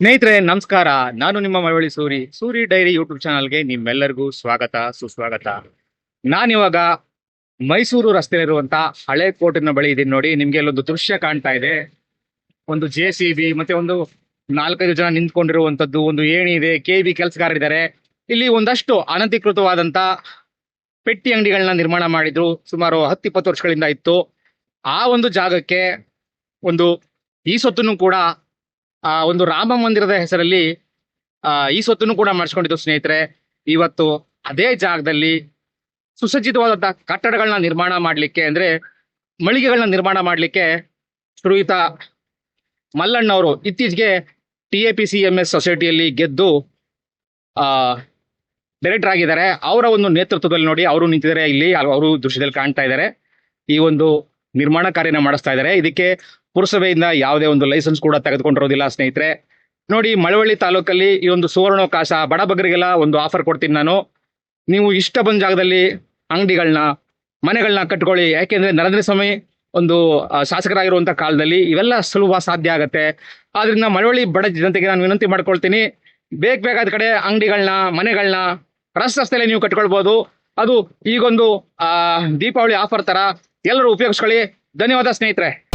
ಸ್ನೇಹಿತರೆ, ನಮಸ್ಕಾರ. ನಾನು ನಿಮ್ಮ ಮಳವಳ್ಳಿ ಸೂರಿ. ಸೂರಿ ಡೈರಿ ಯೂಟ್ಯೂಬ್ ಚಾನಲ್ಗೆ ನಿಮ್ಮೆಲ್ಲರಿಗೂ ಸ್ವಾಗತ, ಸುಸ್ವಾಗತ. ನಾನಿವಾಗ ಮೈಸೂರು ರಸ್ತೆಯಲ್ಲಿರುವಂತ ಹಳೆ ಕೋಟಿನ ಬಳಿ ಇದೀನಿ ನೋಡಿ. ನಿಮ್ಗೆ ಅಲ್ಲೊಂದು ದೃಶ್ಯ ಕಾಣ್ತಾ ಇದೆ. ಒಂದು ಜೆ ಸಿ ಬಿ ಮತ್ತೆ ಒಂದು ನಾಲ್ಕೈದು ಜನ ನಿಂತ್ಕೊಂಡಿರುವಂತದ್ದು ಒಂದು ಏಣಿ ಇದೆ, ಕೆ ಬಿ ಕೆಲಸಗಾರರಿದ್ದಾರೆ. ಇಲ್ಲಿ ಒಂದಷ್ಟು ಅನಧಿಕೃತವಾದಂತ ಪೆಟ್ಟಿ ಅಂಗಡಿಗಳನ್ನ ನಿರ್ಮಾಣ ಮಾಡಿದ್ರು. ಸುಮಾರು ಹತ್ತು ಇಪ್ಪತ್ತು ವರ್ಷಗಳಿಂದ ಇತ್ತು. ಆ ಒಂದು ಜಾಗಕ್ಕೆ ಒಂದು ಈ ಸೊತ್ತನ್ನು ಕೂಡ ಆ, ಒಂದು ರಾಮ ಮಂದಿರದ ಹೆಸರಲ್ಲಿ, ಆ, ಈ ಸೊತ್ತನ್ನು ಕೂಡ ಮಾಡಿಸ್ಕೊಂಡಿದ್ದು ಸ್ನೇಹಿತರೆ. ಇವತ್ತು ಅದೇ ಜಾಗದಲ್ಲಿ ಸುಸಜ್ಜಿತವಾದಂತಹ ಕಟ್ಟಡಗಳನ್ನ ನಿರ್ಮಾಣ ಮಾಡಲಿಕ್ಕೆ ಅಂದ್ರೆ ಮಳಿಗೆಗಳನ್ನ ನಿರ್ಮಾಣ ಮಾಡಲಿಕ್ಕೆ ಶ್ರೀಯುತ ಮಲ್ಲಣ್ಣವರು ಇತ್ತೀಚೆಗೆ T A P C M S ಸೊಸೈಟಿಯಲ್ಲಿ ಗೆದ್ದು, ಆ ಡೈರೆಕ್ಟರ್ ಆಗಿದ್ದಾರೆ. ಅವರ ಒಂದು ನೇತೃತ್ವದಲ್ಲಿ ನೋಡಿ ಅವರು ನಿಂತಿದ್ದಾರೆ. ಇಲ್ಲಿ ಅವರು ದೃಶ್ಯದಲ್ಲಿ ಕಾಣ್ತಾ ಇದ್ದಾರೆ. ಈ ಒಂದು ನಿರ್ಮಾಣ ಕಾರ್ಯನ ಮಾಡಿಸ್ತಾ ಇದ್ದಾರೆ. ಇದಕ್ಕೆ ಪುರಸಭೆಯಿಂದ ಯಾವುದೇ ಒಂದು ಲೈಸೆನ್ಸ್ ಕೂಡ ತೆಗೆದುಕೊಂಡಿರೋದಿಲ್ಲ ಸ್ನೇಹಿತರೆ. ನೋಡಿ ಮಳವಳ್ಳಿ ತಾಲೂಕಲ್ಲಿ ಈ ಒಂದು ಸುವರ್ಣಾವಕಾಶ ಬಡಬಗರಿಗೆಲ್ಲ ಒಂದು ಆಫರ್ ಕೊಡ್ತೀನಿ ನಾನು. ನೀವು ಇಷ್ಟ ಬಂದ ಜಾಗದಲ್ಲಿ ಅಂಗಡಿಗಳನ್ನ ಮನೆಗಳನ್ನ ಕಟ್ಕೊಳ್ಳಿ. ಯಾಕೆಂದ್ರೆ ನರೇಂದ್ರ ಸ್ವಾಮಿ ಒಂದು ಆ, ಶಾಸಕರಾಗಿರುವಂತ ಕಾಲದಲ್ಲಿ ಇವೆಲ್ಲ ಸುಲಭ ಸಾಧ್ಯ ಆಗತ್ತೆ. ಆದ್ರಿಂದ ಮಳವಳ್ಳಿ ಬಡ ಜನತೆಗೆ ನಾನು ವಿನಂತಿ ಮಾಡ್ಕೊಳ್ತೀನಿ. ಬೇಗ ಬೇಕಾದ ಕಡೆ ಅಂಗಡಿಗಳನ್ನ ಮನೆಗಳನ್ನ ರಸ್ತೆ ನೀವು ಕಟ್ಕೊಳ್ಬಹುದು ಅದು ಈಗೊಂದು ದೀಪಾವಳಿ ಆಫರ್ ತರ ಎಲ್ಲರೂ ಉಪಯೋಗಿಸ್ಕೊಳ್ಳಿ. ಧನ್ಯವಾದ ಸ್ನೇಹಿತರೆ.